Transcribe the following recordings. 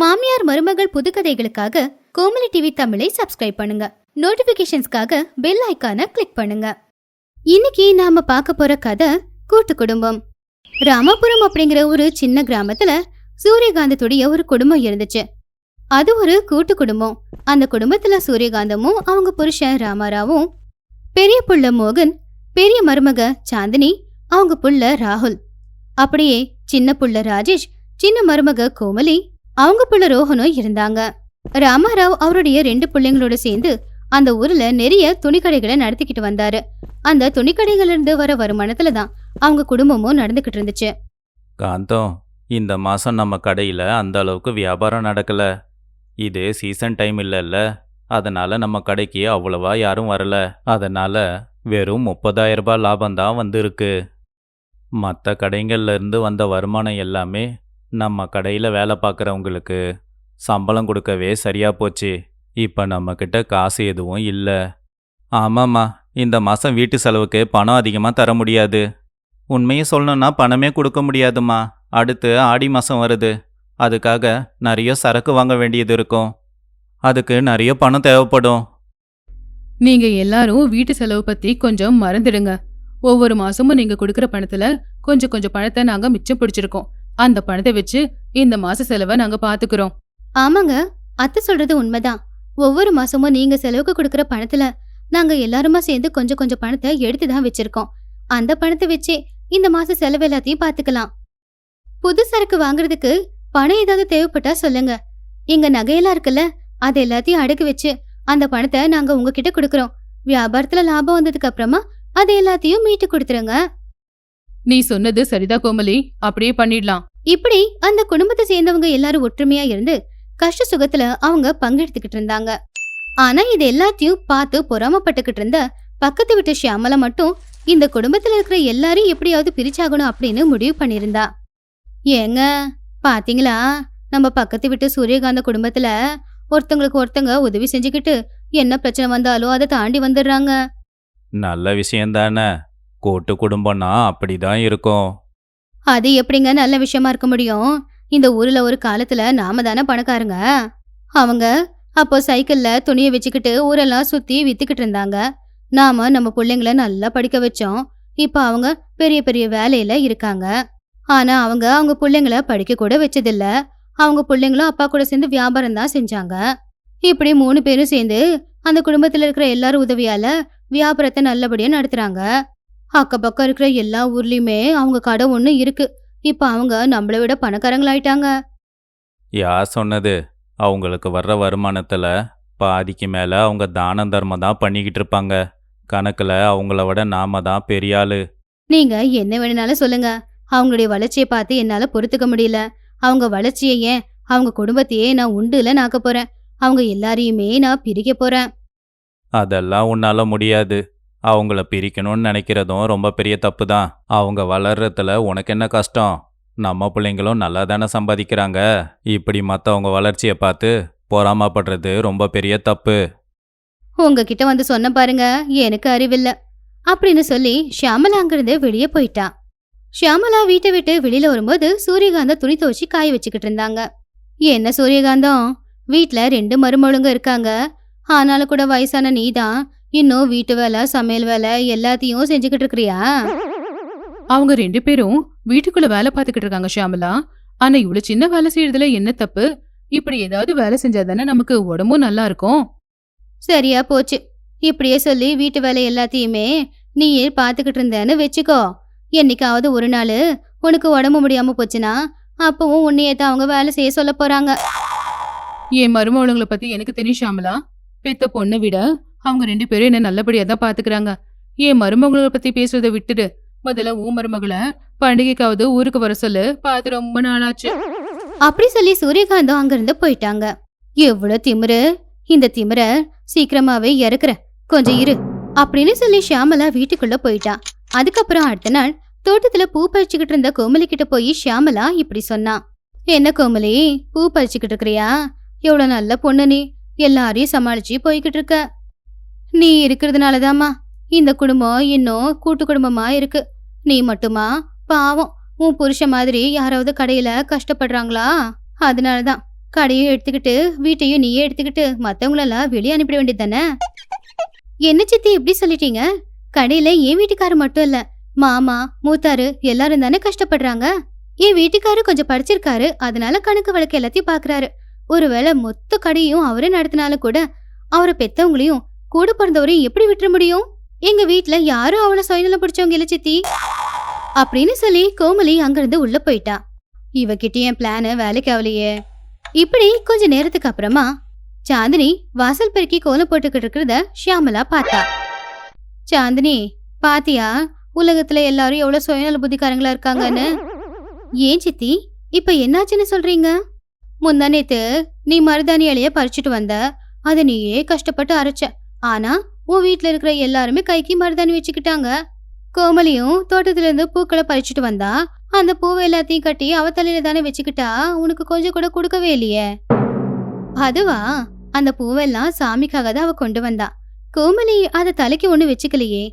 மாமியார் மருமகள் புதுக்கதைகளுக்காக கோமலி டிவி தமிழை சப்ஸ்கிரைப் பண்ணுங்க. நோட்டிபிகேஷன்ஸ்க்காக பெல் ஐக்கான கிளிக் பண்ணுங்க. இன்னைக்கு நாம பார்க்க போற கதை கூட்டு குடும்பம். ராமபுரம் அப்படிங்கிற ஒரு சின்ன கிராமத்துல சூரியகாந்தத்துடைய ஒரு குடும்பம் இருந்துச்சு. அது ஒரு கூட்டு குடும்பம். அந்த குடும்பத்துல சூரியகாந்தமும் அவங்க புருஷன் ராமாராவும் பெரிய புள்ள மோகன் பெரிய மருமக சாந்தினி அவங்க புள்ள ராகுல். அப்படியே சின்ன புள்ள ராஜேஷ் சின்ன மருமக கோமலி அவங்க புள்ள ரோஹனும் இருந்தாங்க. ராமாராவ் அவருடைய ரெண்டு பிள்ளைங்களோட சேர்ந்து அந்த ஊர்ல நிறைய துணிக்கடைகளை நடத்திக்கிட்டு வந்தாரு. அந்த துணிக்கடைகள்ல இருந்து வர வருமானத்துல தான் அவங்க குடும்பமும் நடந்துகிட்டு இருந்துச்சு. காந்தம் இந்த மாதம் நம்ம கடையில் அந்த அளவுக்கு வியாபாரம் நடக்கல. இது சீசன் டைம் இல்லைல்ல. அதனால் நம்ம கடைக்கு அவ்வளவா யாரும் வரல. அதனால் வெறும் முப்பதாயிரம் ரூபாய் லாபம் தான் வந்திருக்கு. மற்ற கடைங்கள்ல இருந்து வந்த வருமானம் எல்லாமே நம்ம கடையில் வேலை பார்க்குறவங்களுக்கு சம்பளம் கொடுக்கவே சரியா போச்சு. இப்போ நம்மக்கிட்ட காசு எதுவும் இல்லை. ஆமாம்மா இந்த மாதம் வீட்டு செலவுக்கு பணம் அதிகமாக தர முடியாது. உண்மையை சொல்லணும்னா பணமே கொடுக்க முடியாதும்மா. அடுத்து ஆடி மாதம் வருது. அதுக்காக நிறைய சரக்கு வாங்க வேண்டியது இருக்கும். அதுக்கு நிறைய பணம் தேவைப்படும். நீங்க எல்லாரும் வீட்டு செலவு பத்தி கொஞ்சம் மறந்துடுங்க. ஒவ்வொரு மாசமும் நீங்க கொடுக்குற பணத்துல கொஞ்சம் கொஞ்சம் பணத்தை நாங்க மிச்சம் பிடிச்சிருக்கோம். அந்த பணத்தை வச்சு இந்த மாச செலவை நாங்க பாத்துக்கிறோம். ஆமாங்க. அத்தை சொல்றது உண்மைதான். ஒவ்வொரு மாசமும் நீங்க செலவுக்கு கொடுக்கற பணத்துல நாங்க எல்லாருமா சேர்ந்து கொஞ்சம் கொஞ்சம் பணத்தை எடுத்து தான் வச்சிருக்கோம். அந்த பணத்தை வச்சே இந்த மாச செலவு எல்லாத்தையும் பாத்துக்கலாம். புது சரக்கு வாங்குறதுக்கு பணம் ஏதாவது தேவைப்பட்டா சொல்லுங்க. எங்க நகையெல்லாம் இருக்குல்ல அது எல்லாத்தையும் அடக்கு வச்சு அந்த பணத்தை நாங்க உங்ககிட்ட கொடுக்கறோம். வியாபாரத்துல லாபம் வந்ததுக்கு அப்புறமா அது எல்லாத்தையும் மீட்டு கொடுத்துருங்க. நீ சொன்னது சரிதா கோமலி. அப்படியே பண்ணிடலாம். இப்படி அந்த குடும்பத்தை சேர்ந்தவங்க எல்லாரும் ஒற்றுமையா இருந்து கஷ்ட சுகத்துல அவங்க பங்கெடுத்துக்கிட்டு இருந்தாங்க. ஆனா இது எல்லாத்தையும் பார்த்து பொறாமப்பட்டுக்கிட்டு இருந்த பக்கத்து வீட்டு ஷியாமலா மட்டும் இந்த குடும்பத்துல இருக்கிற எல்லாரையும் எப்படியாவது பிரிச்சாகணும் அப்படின்னு முடிவு பண்ணியிருந்தா. ஏங்க பாத்தீங்களா? நம்ம பக்கத்து வீட்டு சூரியகாந்த குடும்பத்துல ஒருத்தங்களுக்கு ஒருத்தங்க உதவி செஞ்சுக்கிட்டு என்ன பிரச்சனை வந்தாலும் அதை தாண்டி வந்துடுறாங்க. நல்ல விஷயந்தானே கூட்டு குடும்பம்னா அப்படிதான் இருக்கும். அது எப்படிங்க நல்ல விஷயமா இருக்க முடியும்? இந்த ஊர்ல ஒரு காலத்துல நாம தானே பணக்காரங்க? அவங்க அப்போ சைக்கிள்ல துணியை வச்சுக்கிட்டு ஊரெல்லாம் சுத்தி வித்துக்கிட்டு இருந்தாங்க. நாம நம்ம பிள்ளைங்கள நல்லா படிக்க வச்சோம். இப்போ அவங்க பெரிய பெரிய வேலையில இருக்காங்க. ஆனா அவங்க அவங்க பிள்ளைங்கள படிக்க கூட வச்சதில்ல. அவங்க பிள்ளைங்களும் அப்பா கூட சேர்ந்து வியாபாரம் தான் செஞ்சாங்க. இப்படி மூணு பேரும் சேர்ந்து அந்த குடும்பத்துல இருக்கிற எல்லாரும் உதவியால வியாபாரத்தை நல்லபடியா நடத்துறாங்க. அக்கப்பக்கம் இருக்கிற எல்லா ஊர்லயுமே அவங்க கடை ஒண்ணு இருக்கு. இப்ப அவங்க நம்மளை விட பணக்காரங்களாயிட்டாங்க. யார் சொன்னது. அவங்களுக்கு வர்ற வருமானத்தில் பாதிக்கு மேலே அவங்க தான தர்மம் தான் பண்ணிக்கிட்டு இருப்பாங்க. கணக்கில் அவங்கள விட நாம தான் பெரிய ஆளு. நீங்க என்ன வேணும்னாலும் சொல்லுங்க. அவங்களுடைய வளர்ச்சியை பார்த்து என்னால பொறுத்துக்க முடியல. அவங்க வளர்ச்சியை ஏன்? அவங்க குடும்பத்தையே நான் உண்டுல நாக்க போறேன். அவங்க எல்லாரையுமே நான் பிரிக்க போறேன். அதெல்லாம் உன்னால முடியாது. அவங்கள பிரிக்கணும்னு நினைக்கிறதும் ரொம்ப பெரிய தப்பு தான் அவங்க வளர்றதுல உனக்கு என்ன கஷ்டம்? நம்ம பிள்ளைங்களும் நல்லா தானே சம்பாதிக்கிறாங்க. இப்படி மற்றவங்க வளர்ச்சியை பார்த்து பொறாமப்படுறது ரொம்ப பெரிய தப்பு. உங்ககிட்ட வந்து சொன்ன பாருங்க எனக்கு அறிவில்ல. அப்படின்னு சொல்லி ஷியாமலா அங்கிருந்து வெளியே போயிட்டா. ஷியாமலா வீட்டை விட்டு வெளியில வரும்போது சூரியகாந்த துணி துவச்சி காய வச்சுக்கிட்டு இருந்தாங்க. என்ன சூரியகாந்தம்? வீட்ல ரெண்டு மருமகளுங்க இருக்காங்க. ஆனாலும் கூட வயசான நீதான். இன்னும் வீட்டு வேலை சமையல் வேலை எல்லாத்தையும் செஞ்சுக்கிட்டு இருக்கிறியா? அவங்க ரெண்டு பேரும் வீட்டுக்குள்ள வேலை பார்த்துக்கிட்டு இருக்காங்க ஷியாமலா. ஆனா இவ்வளவு சின்ன வேலை செய்யறதுல என்ன தப்பு? இப்படி ஏதாவது வேலை செஞ்சாதானே நமக்கு உடம்பும் நல்லா இருக்கும். சரியா போச்சு. இப்படியே சொல்லி வீட்டு வேலை எல்லாத்தையுமே நீயே பார்த்துக்கிட்டு இருந்தேன்னு வச்சுக்கோ. என்னைக்காவது ஒரு நாள் உனக்கு உடம்பு முடியாம போச்சுன்னா அப்பவும் உன்னையே தான் அவங்க வேலை செய்ய சொல்ல போறாங்க. என் மருமகளுங்களை பத்தி எனக்கு தெரியும் ஷியாமலா. பெத்த பொண்ணை விட அவங்க ரெண்டு பேரும் என்ன நல்லபடியாக தான் பார்த்துக்கிறாங்க என் மருமகளை பத்தி பேசுறதை விட்டுடு. முதல்ல ஊ மருமகளை பண்டிகைக்காவது ஊருக்கு வர சொல்லு. பார்த்து ரொம்ப நாளாச்சு. அப்படி சொல்லி சூரியகாந்தம் அங்கிருந்து போயிட்டாங்க. எவ்வளோ திமிரு. இந்த திமிர சீக்கிரமாவே இறக்குற. கொஞ்சம் இரு. அப்படின்னு சொல்லி ஷியாமலா வீட்டுக்குள்ள போயிட்டா. அதுக்கப்புறம் அடுத்த நாள் தோட்டத்துல பூ பறிச்சுக்கிட்டு இருந்த கோமலி கிட்ட போய் ஷியாமலா இப்படி சொன்னா. என்ன கோமலி? பூ பறிச்சுக்கிட்டு இருக்கிறியா? எவ்வளோ நல்ல பொண்ணு நீ. எல்லாரையும் சமாளிச்சு போய்கிட்டு இருக்க. நீ இருக்கிறதுனாலதாம்மா. இந்த குடும்பம் இன்னும் கூட்டு குடும்பமா இருக்கு. நீ மட்டுமா? பாவம். உன் புருஷன் மாதிரி யாராவது கடையில கஷ்டப்படுறாங்களா? அதனால தான் கடையும் எடுத்துக்கிட்டு வீட்டையும் நீயே எடுத்துக்கிட்டு மத்தவங்களெல்லாம் வெளியே அனுப்பிட வேண்டியது தானே? என்ன சித்தி இப்படி சொல்லிட்டீங்க? கடையில என் வீட்டுக்காரர் மட்டும் இல்ல. மாமா மூத்தாரு எல்லாரும் தானே கஷ்டப்படுறாங்க. என் வீட்டுக்காரு கொஞ்சம் படிச்சிருக்காரு. அதனால கணக்கு வழக்கு எல்லாத்தையும் பாக்குறாரு. ஒருவேளை மொத்த கடையும் அவரே நடத்தினாலும் கூட அவரை பெத்தவங்களையும் கூட பிறந்தவரையும் எப்படி விட்டுற முடியும்? எங்க வீட்டுல யாரும் அவளை சுயநலம் பிடிச்சவங்க இல்ல சித்தி. அப்படின்னு சொல்லி கோமலி அங்கிருந்து உள்ள போயிட்டா. இவகிட்ட என் பிளானு வேலைக்கு ஆகலையே இப்படி கொஞ்ச நேரத்துக்கு அப்புறமா சாந்தினி வாசல் பெருக்கி கோலம் போட்டுக்கிட்டு இருக்கிறத ஷியாமலா பார்த்தா. சாந்தினி பாத்தியா? உலகத்துல எல்லாரும் எவ்வளவு சுயநல புத்திக்காரங்களா இருக்காங்கன்னு. ஏன் சித்தி? இப்ப என்னாச்சுன்னு சொல்றீங்க? முந்தா நேத்து நீ மருதாணி இலைய பறிச்சுட்டு வந்த அதை நீயே கஷ்டப்பட்டு அரைச்ச. ஆனா உன் வீட்ல இருக்கிற எல்லாருமே கைக்கு மருதாணி வச்சுக்கிட்டாங்க. கோமலியும் தோட்டத்துல இருந்து பூக்களை பறிச்சுட்டு வந்தா அந்த பூவை எல்லாத்தையும் கட்டி அவ தலையில தானே வச்சுக்கிட்டா உனக்கு கொஞ்சம் கூட கொடுக்கவே இல்லையே. அதுவா? அந்த பூவெல்லாம் சாமிக்காக தான் அவ கொண்டு வந்தா. கோமலி அதை தலைக்கு ஒண்ணு வச்சுக்கலையே.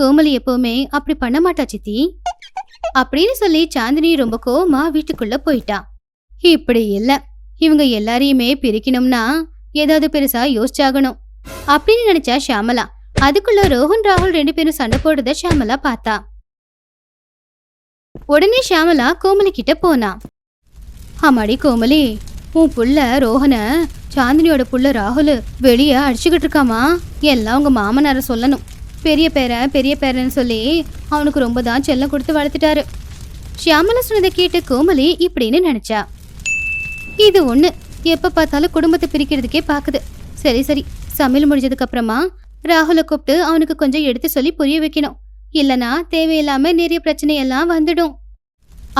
கோமலி எப்பவுமே அப்படி பண்ண மாட்டா சித்தி. அப்படின்னு சொல்லி சாந்தினி ரொம்ப கோவமா வீட்டுக்குள்ள போயிட்டா. இப்படி இல்ல. இவங்க எல்லாரையுமே பிரிக்கணும்னா ஏதாவது பெருசா யோசிச்சாகணும். அப்படின்னு நினைச்சா ஷியாமலா. அதுக்குள்ள ரோஹன் ராகுல் ரெண்டு பேரும் சண்டை போடுறத ஷியாமலா பார்த்தா. உடனே ஷியாமலா கோமலி கிட்ட போனா. ஆமாடி கோமலி உன் புள்ள ரோஹன சாந்தினியோட புள்ள ராகுல் வெளியே அடிச்சுக்கிட்டு இருக்காமா? எல்லாம் உங்க மாமனார சொல்லணும். பெரிய பேரன் பெரிய பேரன்னு சொல்லி அவனுக்கு ரொம்ப தான் செல்லம் கொடுத்து வளர்த்துட்டாரு. ஷியாமலா சொன்னதை கேட்டு கோமலி இப்படின்னு நினைச்சா. இது ஒண்ணு. எப்ப பார்த்தாலும் குடும்பத்தை பிரிக்கிறதுக்கே பாக்குது சரி சரி. சமையல் முடிஞ்சதுக்கு அப்புறமா ராகுலை கூப்பிட்டு அவனுக்கு கொஞ்சம் எடுத்து சொல்லி புரிய வைக்கணும். இல்லனா தேவையில்லாம நிறைய பிரச்சனை எல்லாம் வந்துடும்.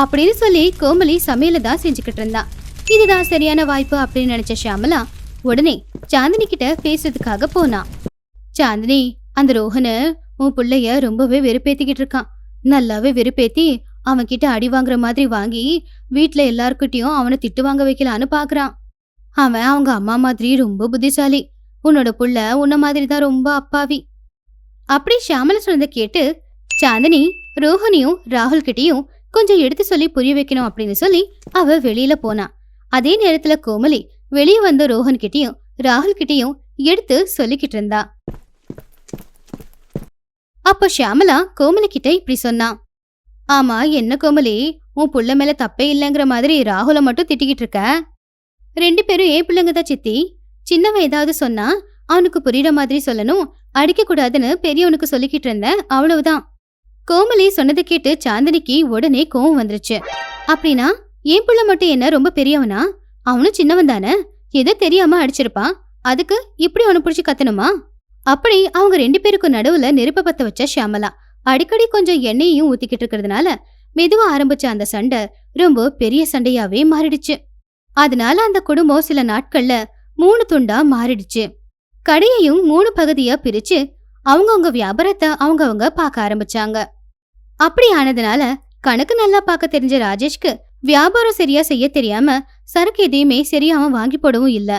அப்படின்னு சொல்லி கோமலி சமையல தான் செஞ்சுக்கிட்டு இருந்தான் இதுதான் சரியான வாய்ப்பு அப்படின்னு நினைச்ச ஷியாமலா உடனே சாந்தினி கிட்ட பேசுறதுக்காக போனா. சாந்தினி அந்த ரோஹனு உன் பிள்ளைய ரொம்பவே வெறுப்பேத்திக்கிட்டு இருக்கான். நல்லாவே வெறுப்பேத்தி அவன் கிட்ட அடி வாங்குற மாதிரி வாங்கி வீட்டுல எல்லார்கிட்டயும் அவனை திட்டு வாங்க வைக்கலான்னு பாக்குறான். அவன் அவங்க அம்மா மாதிரி ரொம்ப புத்திசாலி. உன்னோட புள்ள உன்ன மாதிரி தான் ரொம்ப அப்பாவி. அப்படி ஷியாமலா சொன்னதை கேட்டு சாந்தினி ரோஹனியும் ராகுல் கிட்டயும் கொஞ்சம் எடுத்து சொல்லி புரிய வைக்கணும் அப்படின்னு சொல்லி அவ வெளியில போனா. அதே நேரத்துல கோமலி வெளியே வந்த ரோஹன் கிட்டயும் ராகுல் கிட்டயும் எடுத்து சொல்லிக்கிட்டு இருந்தா. அப்ப ஷியாமலா கோமலி கிட்ட இப்படி சொன்னா. ஆமா என்ன கோமலி? உன் புள்ள மேல தப்பே இல்லைங்கிற மாதிரி ராகுல மட்டும் திட்டிக்கிட்டு இருக்க. ரெண்டு பேரும் ஏன் பிள்ளைங்க தான் சித்தி? சின்னவன் ஏதாவது சொன்னா அவனுக்கு புரியுற மாதிரி சொல்லணும். அடிக்க கூடாதுன்னு பெரியவனுக்கு சொல்லிக்கிட்டு இருந்தேன் அவ்வளவுதான். கோமலி சொன்னதை கேட்டு சாந்தினிக்கு உடனே கோவம் வந்துருச்சு. அப்படின்னா என் பிள்ளை மட்டும் என்ன ரொம்ப பெரியவனா? அவனும் சின்னவன் தானே? ஏதோ தெரியாம அடிச்சிருப்பான் அதுக்கு இப்படி அவனை பிடிச்சி கத்தணுமா? அப்படி அவங்க ரெண்டு பேருக்கும் நடுவுல நெருப்ப பத்த வச்ச ஷியாமலா அடிக்கடி கொஞ்சம் எண்ணெயையும் ஊத்திக்கிட்டு இருக்கிறதுனால மெதுவா ஆரம்பிச்ச அந்த சண்டை ரொம்ப பெரிய சண்டையாவே மாறிடுச்சு. அதனால அந்த குடும்பம் சில நாட்கள்ல மூணு துண்டா மாறிடுச்சு. கடையையும் மூணு பகுதியா பிரிச்சு அவங்கவுங்க வியாபாரத்தை அவங்கவுங்க பார்க்க ஆரம்பிச்சாங்க. அப்படி ஆனதுனால கணக்கு நல்லா பார்க்க தெரிஞ்ச ராஜேஷ்க்கு வியாபாரம் சரியா செய்ய தெரியாம சரக்கு எதையுமே சரியா அவன் வாங்கி போடவும் இல்ல.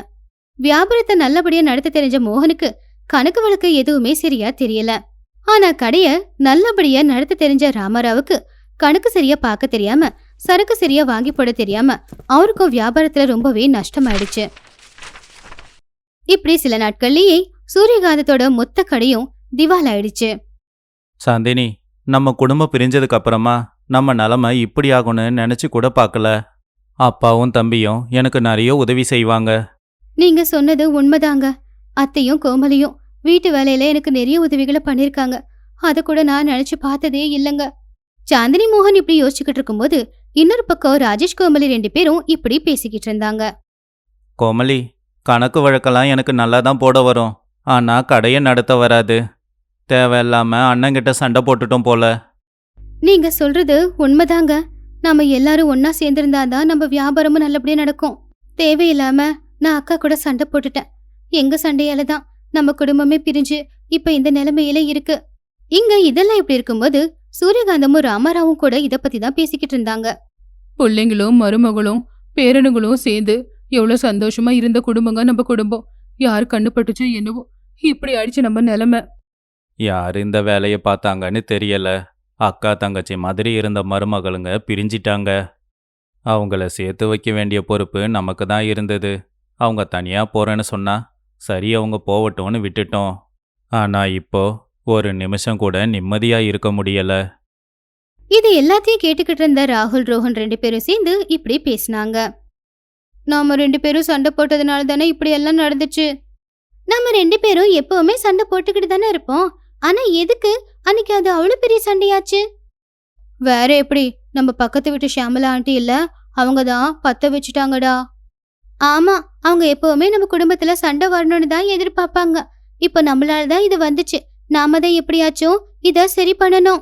வியாபாரத்தை நல்லபடியா நடத்த தெரிஞ்ச மோகனுக்கு கணக்கு வழக்கு எதுவுமே சரியா தெரியல. ஆனா கடைய நல்லபடியா நடத்த தெரிஞ்ச ராமராவுக்கு கணக்கு சரியா பார்க்க தெரியாம சரக்கு சரியா வாங்கி போட தெரியாம அவருக்கும் வியாபாரத்துல ரொம்பவே நஷ்டமாயிடுச்சு. இப்படி சில நாட்கள்லயே சூரியகாந்தத்தோட மொத்த கடையும் திவால் ஆயிடுச்சு. சாந்தினி நம்ம குடும்பம் பிரிஞ்சதுக்கு அப்புறமா நம்ம நிலமை இப்படி ஆகும்னு நினச்சி கூட பார்க்கல. அப்பாவும் தம்பியும் எனக்கு நிறைய உதவி செய்வாங்க. நீங்க சொன்னது உண்மைதாங்க. அத்தையும் கோமலியும் வீட்டு வேலையில எனக்கு நிறைய உதவிகளை பண்ணிருக்காங்க அத கூட நான் நினைச்சு பார்த்ததே இல்லைங்க. சாந்தினி மோகன் இப்படி யோசிச்சுக்கிட்டு இருக்கும்போது இன்னொரு பக்கம் ராஜேஷ் கோமலி ரெண்டு பேரும் இப்படி பேசிக்கிட்டு இருந்தாங்க. கோமலி கணக்கு வழக்கெல்லாம் எனக்கு நல்லா தான் போட வரும். ஆனால் கடையை நடத்த வராது. தேவையில்லாமல் அண்ணங்கிட்ட சண்டை போட்டுட்டோம் போல. நீங்க சொல்றது உண்மைதாங்க. நாம எல்லாரும் ஒன்னா சேர்ந்திருந்தாதான் நம்ம வியாபாரமும் நல்லபடியா நடக்கும். தேவையில்லாம நான் அக்கா கூட சண்டை போட்டுட்டேன். எங்க சண்டையால தான் நம்ம குடும்பமே பிரிஞ்சு இப்ப இந்த நிலைமையில இருக்கு. இங்க இதெல்லாம் இப்படி இருக்கும்போது சூரியகாந்தமும் ராமாராவும் கூட இத பத்தி தான் பேசிக்கிட்டு இருந்தாங்க. பிள்ளைங்களும் மருமகளும் பேரனுங்களும் சேர்ந்து எவ்வளவு சந்தோஷமா இருந்த குடும்பங்க நம்ம குடும்பம். யார் கண்ணுப்பட்டுச்சோ என்னவோ இப்படி ஆயிடுச்சு நம்ம நிலைமை. யார் இந்த வேலையை பார்த்தாங்கன்னு தெரியல. அக்கா தங்கச்சி மாதிரி இருந்த மருமகளுங்க பிரிஞ்சிட்டாங்க. அவங்கள சேர்த்து வைக்க வேண்டிய பொறுப்பு நமக்கு தான் இருந்தது. அவங்க தனியாக போகிறேன்னு சொன்னா சரி அவங்க போகட்டும்னு விட்டுட்டோம். ஆனால் இப்போ ஒரு நிமிஷம் கூட நிம்மதியாக இருக்க முடியல. இது எல்லாத்தையும் கேட்டுக்கிட்டு இருந்த ராகுல் ரோஹன் ரெண்டு பேரும் சேர்ந்து இப்படி பேசினாங்க. நாம ரெண்டு பேரும் சண்டை போட்டதுனால தானே இப்படி எல்லாம் நடந்துச்சு? நம்ம ரெண்டு பேரும் எப்பவுமே சண்டை போட்டுக்கிட்டு தானே இருப்போம். ஆனா எதுக்கு? அன்னைக்கு அது அவ்வளவு பெரிய சண்டையாச்சு? வேற எப்படி? நம்ம பக்கத்து வீட்டு ஷியாமலா ஆண்டி இல்ல? அவங்க தான் பத்த வச்சுட்டாங்கடா. ஆமா அவங்க எப்பவுமே நம்ம குடும்பத்துல சண்டை வரணும்னு தான் எதிர்பார்ப்பாங்க. இப்போ நம்மளால தான் இது வந்துச்சு. நாம தான் எப்படியாச்சும் இத சரி பண்ணணும்.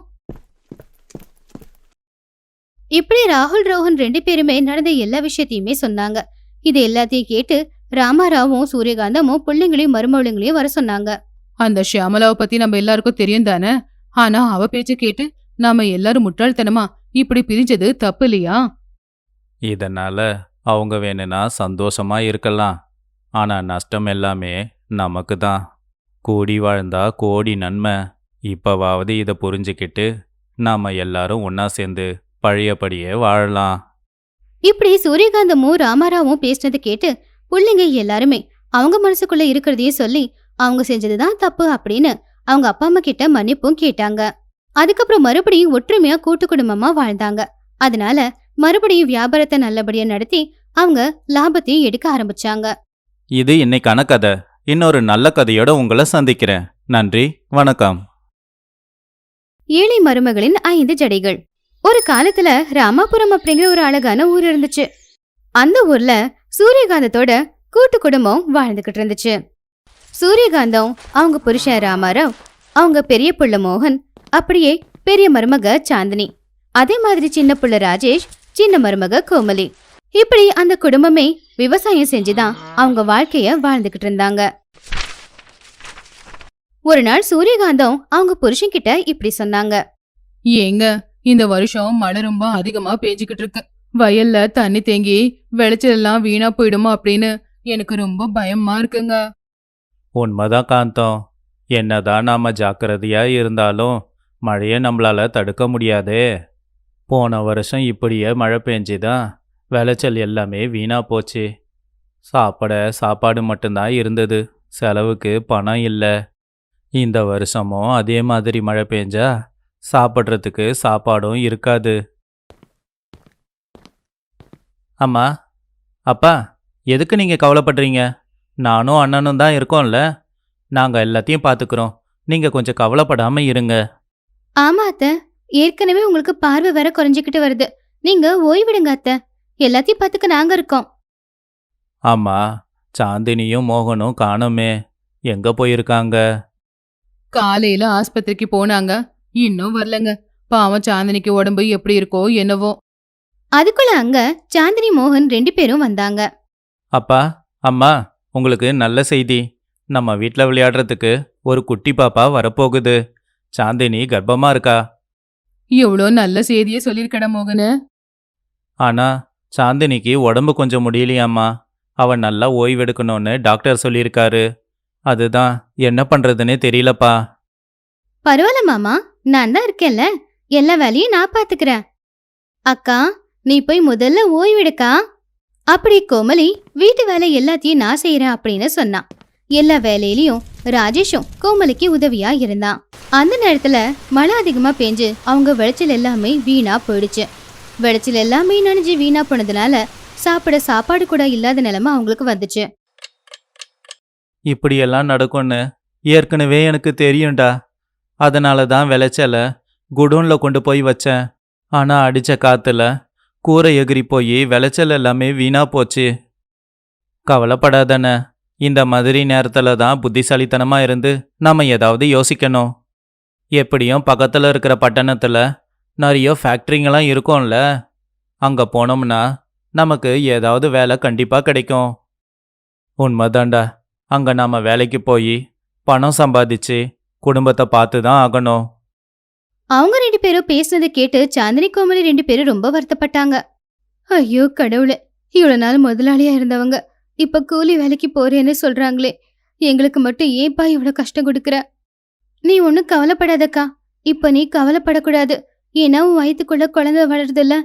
இப்படி ராகுல் ரோஹன் ரெண்டு பேருமே நடந்த எல்லா விஷயத்தையுமே சொன்னாங்க. இது எல்லாத்தையும் கேட்டு ராமாராவும் சூரியகாந்தமும் பிள்ளைங்களையும் மருமவளைங்களையும் வர சொன்னாங்க. அந்த ஷியாமலாவை பத்தி நம்ம எல்லாருக்கும் தெரியும் தானே? ஆனா அவ பேச்ச கேட்டு நாம எல்லாரும் முட்டாள்தனமா இப்படி பிரிஞ்சது தப்பு இல்லையா? இதனால் அவங்க வேணும்னா சந்தோஷமாக இருக்கலாம். ஆனால் நஷ்டம் எல்லாமே நமக்கு தான். கூடி வாழ்ந்தா கோடி நன்மை. இப்போவாவது இதை புரிஞ்சுக்கிட்டு நாம் எல்லாரும் ஒன்றா சேர்ந்து பழையபடியே வாழலாம். இப்படி சூரியகாந்தமும் ராமாராவும் பேசினதை கேட்டு பிள்ளைங்க எல்லாருமே அவங்க மனசுக்குள்ள இருக்கிறதையும் சொல்லி அவங்க செஞ்சதுதான் தப்பு அப்படின்னு அவங்க அப்பா அம்மா கிட்ட மன்னிப்பும் கேட்டாங்க. அதுக்கப்புறம் மறுபடியும் ஒற்றுமையா கூட்டு குடும்பமா வாழ்ந்தாங்க. அதனால மறுபடியும் வியாபாரத்தை நல்லபடியா நடத்தி அவங்க லாபத்தையும் எடுக்க ஆரம்பிச்சாங்க. இது இன்னைக்கான கதை இன்னொரு நல்ல கதையோட உங்களை சந்திக்கிறேன். நன்றி. வணக்கம். ஏழை மருமகளின் ஐந்து ஜடைகள். ஒரு காலத்துல ராமாபுரம் அப்படிங்கிற ஒரு அழகான ஊர் இருந்துச்சு. அந்த ஊர்ல சூரியகாந்தத்தோட கூட்டு குடும்பம் வாழ்ந்துகிட்டு இருந்துச்சு. சூரியகாந்தம் அவங்க புருஷன் ராமாராவ் அவங்க பெரிய புள்ள மோகன் அப்படியே பெரிய மருமக சாந்தினி. அதே மாதிரி சின்ன புள்ள ராஜேஷ் சின்ன மருமக கோமலி. இப்படி அந்த குடும்பமே விவசாயம் செஞ்சுதான் அவங்க வாழ்க்கைய வாழ்ந்துகிட்டு இருந்தாங்க. ஒரு நாள் சூரியகாந்தம் அவங்க புருஷன்கிட்ட இப்படி சொன்னாங்க. ஏங்க இந்த வருஷம் மழை ரொம்ப அதிகமா பேஞ்சுக்கிட்டு இருக்கு. வயல்ல தண்ணி தேங்கி விளைச்சல் எல்லாம் வீணா போயிடுமோ அப்படின்னு எனக்கு ரொம்ப பயமா இருக்குங்க. உண்மைதான் காந்தம். என்னதான் நாம ஜாக்கிரதையா இருந்தாலும் மழையை நம்மளால தடுக்க முடியாதே. போன வருஷம் இப்படியே மழை பெஞ்சுதான் விளைச்சல் எல்லாமே வீணா போச்சு. சாப்பிட சாப்பாடு மட்டும்தான் இருந்தது. செலவுக்கு பணம் இல்லை. இந்த வருஷமும் அதே மாதிரி மழை பெஞ்சா சாப்பிட்றதுக்கு சாப்பாடும் இருக்காது. அம்மா அப்பா எதுக்கு நீங்கள் கவலைப்படுறீங்க? நானும் அண்ணனும் தான் இருக்கோம்ல. நாங்கள் எல்லாத்தையும் பார்த்துக்குறோம் நீங்கள் கொஞ்சம் கவலைப்படாமல் இருங்க. ஆமா அத்த. ஏற்கனவே உங்களுக்கு பார்வை வேற குறைஞ்சிக்கிட்டு வருது. நீங்க ஓய்விடுங்க அத்த. எல்லாத்தையும் பார்த்துக்க நாங்க இருக்கோம். ஆமாம் சாந்தினியும் மோகனும் காணோமே. எங்கே போயிருக்காங்க? காலையில ஆஸ்பத்திரிக்கு போனாங்க. இன்னும் வரலங்க. பாவம் சாந்தினிக்கு உடம்பு எப்படி இருக்கோ என்னவோ. அதுக்குள்ள அங்க சாந்தினி மோகன் ரெண்டு பேரும் வந்தாங்க. அப்பா அம்மா உங்களுக்கு நல்ல செய்தி. நம்ம வீட்டில் விளையாடுறதுக்கு ஒரு குட்டி பாப்பா வரப்போகுது. சாந்தினி கர்ப்பமாக இருக்கா? இவ்வளோ நல்ல செய்தியை சொல்லியிருக்கட மோகனு. ஆனால் சாந்தினிக்கு உடம்பு கொஞ்சம் முடியலையாம்மா. அவன் நல்லா ஓய்வெடுக்கணும்னு டாக்டர் சொல்லியிருக்காரு. அதுதான் என்ன பண்ணுறதுன்னே தெரியலப்பா. பரவாயில்ல மாமா. நான் தான் இருக்கேன்ல. எல்லா வேலையும் நான் பாத்துக்கிறேன். அக்கா நீ போய் முதல்ல ஓய்வெடுக்கா அப்படி கோமலி வீட்டு வேலை எல்லாத்தையும் நான் செய்யறேன் அப்படின்னு சொன்னான். எல்லா வேலையிலயும் ராஜேஷும் கோமலிக்கு உதவியா இருந்தான். அந்த நேரத்துல மழை அதிகமா பேஞ்சு அவங்க விளைச்சல் எல்லாமே வீணா போயிடுச்சு. விளைச்சல் எல்லாமே நனைஞ்சு வீணா போனதுனால சாப்பிட சாப்பாடு கூட இல்லாத நிலைமை அவங்களுக்கு வந்துச்சு. இப்படியெல்லாம் நடக்கும்னு ஏற்கனவே எனக்கு தெரியும்டா. அதனால தான் விளைச்சலை குடோனில் கொண்டு போய் வச்சேன். ஆனால் அடித்த காற்றுல கூரை எகிரி போய் விளைச்சல் எல்லாமே வீணா போச்சு. கவலைப்படாதண்ணே இந்த மாதிரி நேரத்தில் தான் புத்திசாலித்தனமாக இருந்து நம்ம ஏதாவது யோசிக்கணும். எப்படியும் பக்கத்தில் இருக்கிற பட்டணத்தில் நிறைய ஃபேக்ட்ரிங்கெல்லாம் இருக்கும்ல அங்கே போனோம்னா நமக்கு ஏதாவது வேலை கண்டிப்பாக கிடைக்கும். உண்மைதான்டா அங்கே நாம் வேலைக்கு போய் பணம் சம்பாதிச்சு குடும்பத்தை பார்த்து தான் ஆகணும். அவங்க ரெண்டு பேரும் பேசுனதை கேட்டு சாந்தினி கோமலி ரெண்டு பேரும் ரொம்ப வருத்தப்பட்டாங்க. ஐயோ கடவுளே இவ்வளவு நாள் முதலாளியா இருந்தவங்க. இப்ப கூலி வேலைக்கு போறேன்னு சொல்றாங்களே. எங்களுக்கு மட்டும் ஏன்பா இவ்வளவு கஷ்டம் கொடுக்குற? நீ ஒன்றும் கவலைப்படாதக்கா. இப்ப நீ கவலைப்படக்கூடாது. ஏன்னா உன் வயித்துக்குள்ள குழந்தை வளருதுல்ல.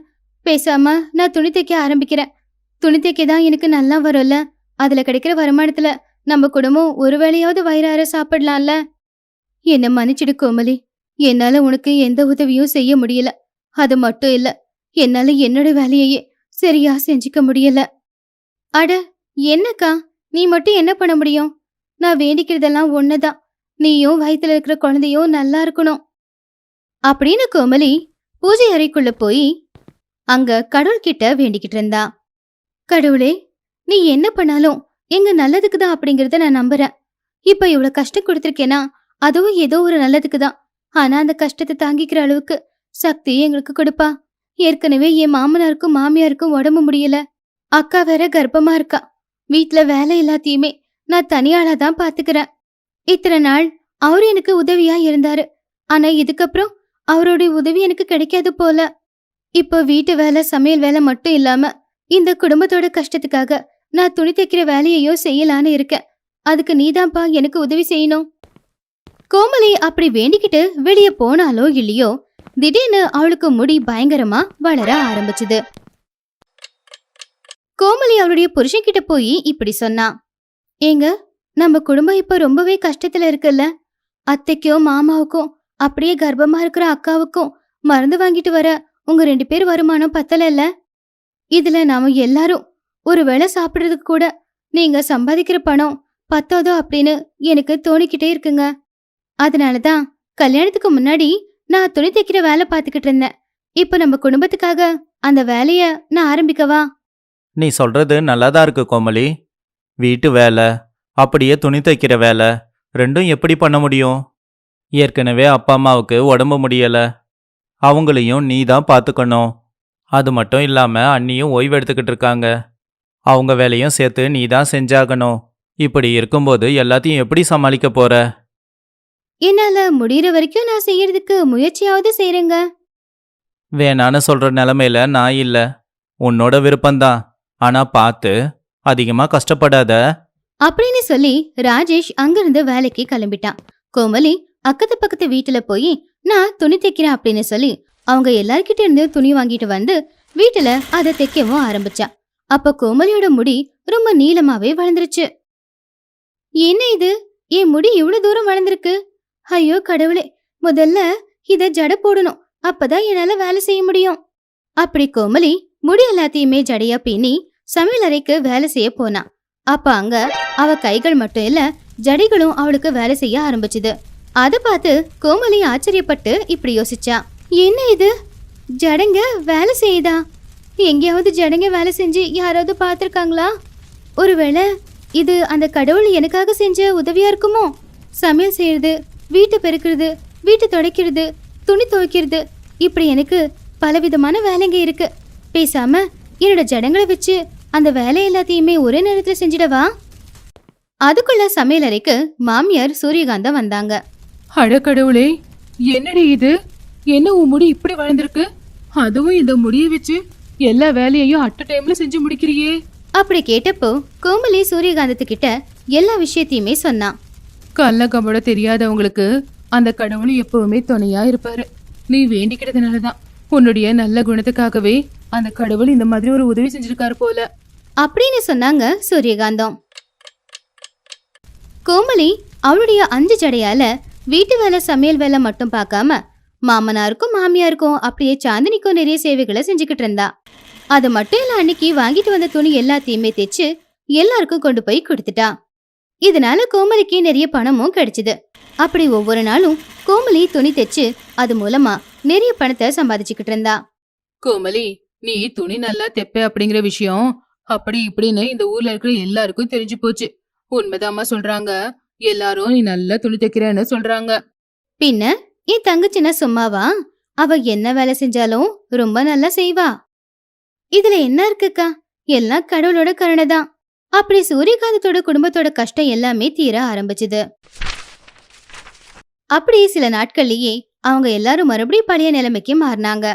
பேசாம நான் துணி தைக்க ஆரம்பிக்கிறேன். துணி தைக்க தான் எனக்கு நல்லா வரும்ல. அதுல கிடைக்கிற வருமானத்துல நம்ம குடும்பம் ஒரு வேளையாவது வயிறார சாப்பிடலாம்ல. என்ன மன்னிச்சிடு கோமலி. என்னால உனக்கு எந்த உதவியும் செய்ய முடியல. அது மட்டும் இல்ல என்னால என்னோட வேலையையே சரியா செஞ்சுக்க முடியல. அட என்னக்கா? நீ மட்டும் என்ன பண்ண முடியும்? நான் வேண்டிக்கிறதெல்லாம் ஒண்ணுதான். நீயும் வயித்துல இருக்கிற குழந்தையும் நல்லா இருக்கணும். அப்படின்னு கோமலி பூஜை அறைக்குள்ள போய் அங்க கடவுள்கிட்ட வேண்டிக்கிட்டு இருந்தா. கடவுளே நீ என்ன பண்ணாலும் எங்க நல்லதுக்கு தான் அப்படிங்கறத நான் நம்புறேன். இப்ப இவ்வளவு கஷ்டம் கொடுத்திருக்கேனா? அதுவும் ஏதோ ஒரு நல்லதுக்கு தான். ஆனா அந்த கஷ்டத்தை தாங்கிக்கிற அளவுக்கு சக்தி எங்களுக்கு கொடுப்பா. ஏற்கனவே என் மாமனாருக்கும் மாமியாருக்கும் உடம்பு முடியல. அக்கா வேற கர்ப்பமா இருக்கா. வீட்ல வேலை எல்லாத்தையுமே நான் தனியாளா தான் பாத்துக்கிறேன். இத்தனை நாள் அவரு எனக்கு உதவியா இருந்தாரு. ஆனா இதுக்கப்புறம் அவருடைய உதவி எனக்கு கிடைக்காது போல. இப்போ வீட்டு வேலை சமையல் வேலை மட்டும் இல்லாம இந்த குடும்பத்தோட கஷ்டத்துக்காக நான் துணி தைக்கிற வேலையையோ செய்யலான்னு இருக்கேன். அதுக்கு நீதான்ப்பா எனக்கு உதவி செய்யணும். கோமலி அப்படி வேண்டிக்கிட்டு வெளியே போனாலோ இல்லையோ திடீர்னு அவளுக்கு முடி பயங்கரமா வளர ஆரம்பிச்சுது. கோமலி அவளுடைய புருஷன்கிட்ட போய் இப்படி சொன்னா ஏங்க நம்ம குடும்பம் இப்ப ரொம்பவே கஷ்டத்துல இருக்குல்ல? அத்தைக்கும் மாமாவுக்கும் அப்படியே கர்ப்பமா இருக்கிற அக்காவுக்கும் மருந்து வாங்கிட்டு வர உங்க ரெண்டு பேர் வருமானம் பத்தல இல்ல இதுல நாம எல்லாரும் ஒரு வேளை சாப்பிடுறதுக்கு கூட நீங்க சம்பாதிக்கிற பணம் பத்தாதோ அப்படின்னு எனக்கு தோணிக்கிட்டே இருக்குங்க. அதனால தான் கல்யாணத்துக்கு முன்னாடி நான் துணி தைக்கிற வேலை பார்த்துக்கிட்டு இருந்தேன். இப்போ நம்ம குடும்பத்துக்காக அந்த வேலைய நான் ஆரம்பிக்கவா? நீ சொல்றது நல்லாதான் இருக்கு கோமலி வீட்டு வேலை அப்படியே துணி தைக்கிற வேலை ரெண்டும் எப்படி பண்ண முடியும்? ஏற்கனவே அப்பா அம்மாவுக்கு உடம்பு முடியல. அவங்களையும் நீ தான் பார்த்துக்கணும். அது மட்டும் இல்லாம அண்ணியும் ஓய்வு எடுத்துக்கிட்டு இருக்காங்க. அவங்க வேலையும் சேர்த்து நீ தான் செஞ்சாகணும். இப்படி இருக்கும்போது எல்லாத்தையும் எப்படி சமாளிக்க போற? என்னால முடியற வரைக்கும் நான் செய்யறதுக்கு முயற்சியாவது செய்யறேங்க வேணான்னு சொல்ற நிலமையில நான் இல்ல. உன்னோட விருப்பம்தான். ஆனா பார்த்து அதிகமா கஷ்டப்படாத. அப்படின்னு சொல்லி ராஜேஷ் அங்கிருந்து வேலைக்கு கிளம்பிட்டான். கோமலி அக்கத்து பக்கத்து வீட்டுல போய் நான் துணி தைக்கிறேன் அப்படின்னு சொல்லி அவங்க எல்லார்கிட்ட இருந்து துணி வாங்கிட்டு வந்து வீட்டுல அதை தைக்கவும் ஆரம்பிச்சா. அப்ப கோமலியோட முடி ரொம்ப நீளமாவே வளர்ந்துருச்சு. என்ன இது? என் முடி இவ்வளவு தூரம் வளர்ந்துருக்கு? ஐயோ கடவுளே முதல்ல இத ஜட போடணும். அப்பதான் என்னால வேலை செய்ய முடியும். அப்படி கோமலி முடி எல்லாத்தையுமே ஜடையா பின்னி சமையலறைக்கு வேலை செய்ய போனா. அப்ப அங்க அவ கைகள் மட்டும் இல்ல ஜடைகளும் அவளுக்கு வேலை செய்ய ஆரம்பிச்சுது. அதை பார்த்து கோமலி ஆச்சரியப்பட்டு இப்படி யோசிச்சா. என்ன இது? ஜடங்க வேலை செய்யுதா? எங்கேயாவது ஜடங்க வேலை செஞ்சு யாராவது பார்த்துருக்காங்களா? ஒருவேளை இது அந்த கடவுள் எனக்காக செஞ்ச உதவியா இருக்குமோ? சமையல் செய்யறது வீட்டை பெருக்கிறது வீட்டை துடைக்கிறது துணி துவைக்கிறது. இப்படி எனக்கு பலவிதமான வேலைங்க இருக்கு. பேசாம என்னோட ஜடங்களை வச்சு அந்த வேலை எல்லாத்தையுமே ஒரே நேரத்துல செஞ்சிடவா? அதுக்குள்ள சமையலறைக்கு மாமியார் சூரியகாந்தா வந்தாங்க. அட கடவுளே என்னடி இது? என்ன உன் முடி இப்படி வளர்ந்துருக்கு? அதுவும் இந்த முடியை வச்சு எல்லா வேலையையும் அட்ட டைம்ல செஞ்சு முடிக்கிறியே. அப்படி கேட்டப்போ கோமலி சூரியகாந்தத்துக்கிட்ட எல்லா விஷயத்தையுமே சொன்னான் கல்ல கபட தெரியாதவங்களுக்கு அந்த கடவுள் எப்பவுமே துணையா இருப்பாரு. நீ வேண்டிக்கிறதுனாலதான் உன்னுடைய நல்ல குணத்துக்காகவே அந்த கடவுள் இந்த மாதிரி ஒரு உதவி செஞ்சிருக்காரு போல. அப்படின்னு சொன்னாங்க சூரியகாந்தம். கோமலி அவளுடைய அஞ்சு ஜடையால வீட்டு வேலை சமையல் வேலை மட்டும் பார்க்காம மாமனாருக்கும் மாமியாருக்கும் அப்படியே சாந்தினிக்கும் நிறைய சேவைகளை செஞ்சுக்கிட்டு இருந்தா. அது மட்டும் இல்ல அன்னைக்கு வாங்கிட்டு வந்த துணி எல்லாத்தையுமே தைச்சு எல்லாருக்கும் கொண்டு போய் கொடுத்துட்டா. இதனால கோமலிக்கு நிறைய பணமும் கிடைச்சது. அப்படி ஒவ்வொரு நாளும் கோமலி துணி தைச்சு அது மூலமா நிறைய பணத்தை சம்பாதிச்சுக்கிட்டு இருந்தா. கோமலி நீ துணி நல்லா தெப்ப அப்படிங்கிற விஷயம் அப்படி இப்படின்னு இந்த ஊர்ல இருக்கிற எல்லாருக்கும் தெரிஞ்சு போச்சு. உண்மைதாம்மா சொல்றாங்க. எல்லாரும் நீ நல்லா துணி தைக்கிறேன்னு சொல்றாங்க. பின்ன என் தங்கச்சினா சும்மாவா? அவ என்ன வேலை செஞ்சாலும் ரொம்ப நல்லா செய்வா. இதுல என்ன இருக்குக்கா? எல்லாம் கடவுளோட கருணை தான் அப்படி சூரியகாந்தத்தோட குடும்பத்தோட கஷ்டம் எல்லாமே தீர ஆரம்பிச்சுது. அப்படி சில நாட்கள்லயே அவங்க எல்லாரும் மறுபடியும் பழைய நிலைமைக்கு மாறினாங்க.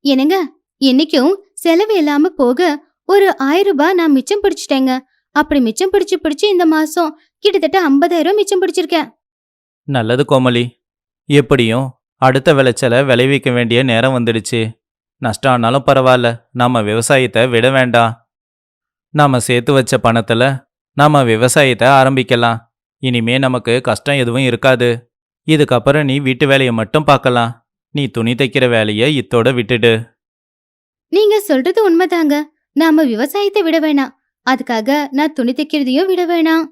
என்னங்க என்னைக்கும் செலவு இல்லாம போக ஒரு ஆயிரம் ரூபாய் நான் மிச்சம் பிடிச்சிட்டேங்க. அப்படி மிச்சம் பிடிச்சு பிடிச்சு இந்த மாசம் கிட்டத்தட்ட ஐம்பதாயிரம் மிச்சம் பிடிச்சிருக்கேன். நல்லது கோமலி எப்படியும் அடுத்த விளைச்சலை விளைவிக்க வேண்டிய நேரம் வந்துடுச்சு. நஷ்டம் ஆனாலும் பரவாயில்ல. நம்ம விவசாயத்தை விட வேண்டாம். நாம சேர்த்து வச்ச பணத்துல நாம விவசாயத்தை ஆரம்பிக்கலாம். இனிமே நமக்கு கஷ்டம் எதுவும் இருக்காது. இதுக்கப்புறம் நீ வீட்டு வேலையை மட்டும் பார்க்கலாம். நீ துணி தைக்கிற வேலையை இத்தோட விட்டுடு. நீங்க சொல்றது உண்மைதாங்க. நாம விவசாயத்தை விட வேணாம். அதுக்காக நான் துணி தைக்கிறதையும் விட வேணாம்.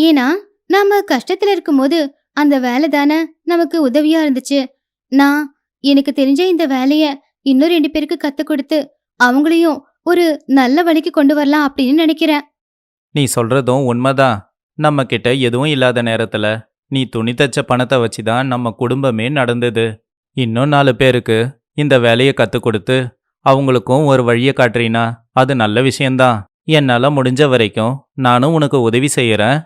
ஏன்னா நாம கஷ்டத்துல இருக்கும்போது அந்த வேலை தானே நமக்கு உதவியா இருந்துச்சு. நான் எனக்கு தெரிஞ்ச இந்த வேலைய இன்னும் ரெண்டு பேருக்கு கத்து கொடுத்து அவங்களையும் ஒரு நல்ல வழிக்கு கொண்டு வரலாம் அப்படின்னு நினைக்கிறேன். நீ சொல்றதும் உண்மைதான். நம்ம கிட்ட எதுவும் இல்லாத நேரத்துல நீ துணி தச்ச பணத்தை வச்சு தான் நம்ம குடும்பமே நடந்தது. இன்னும் நாலு பேருக்கு இந்த வேலையை கற்றுக் கொடுத்து அவங்களுக்கும் ஒரு வழியை காட்டுறீனா அது நல்ல விஷயம்தான். என்னால் முடிஞ்ச வரைக்கும் நானும் உனக்கு உதவி செய்யறேன்.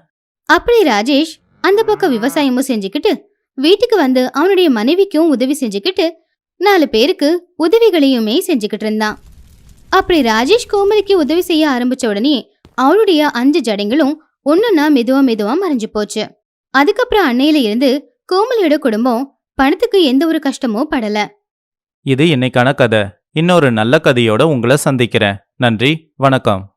அப்படி ராஜேஷ் அந்த பக்கம் விவசாயமும் செஞ்சுக்கிட்டு வீட்டுக்கு வந்து அவனுடைய மனைவிக்கும் உதவி செஞ்சுக்கிட்டு நாலு பேருக்கு உதவிகளையுமே செஞ்சுக்கிட்டு இருந்தான். அப்படி ராஜேஷ் கோமலிக்கு உதவி செய்ய ஆரம்பிச்ச உடனே அவனுடைய அஞ்சு ஜடைங்களும் ஒன்னொன்னா மெதுவா மெதுவா மறைஞ்சு போச்சு. அதுக்கப்புறம் அன்னையில இருந்து கோமலியோட குடும்பம் பணத்துக்கு எந்த ஒரு கஷ்டமும் படல. இது இன்னைக்கான கதை. இன்னொரு நல்ல கதையோட உங்களை சந்திக்கிறேன். நன்றி. வணக்கம்.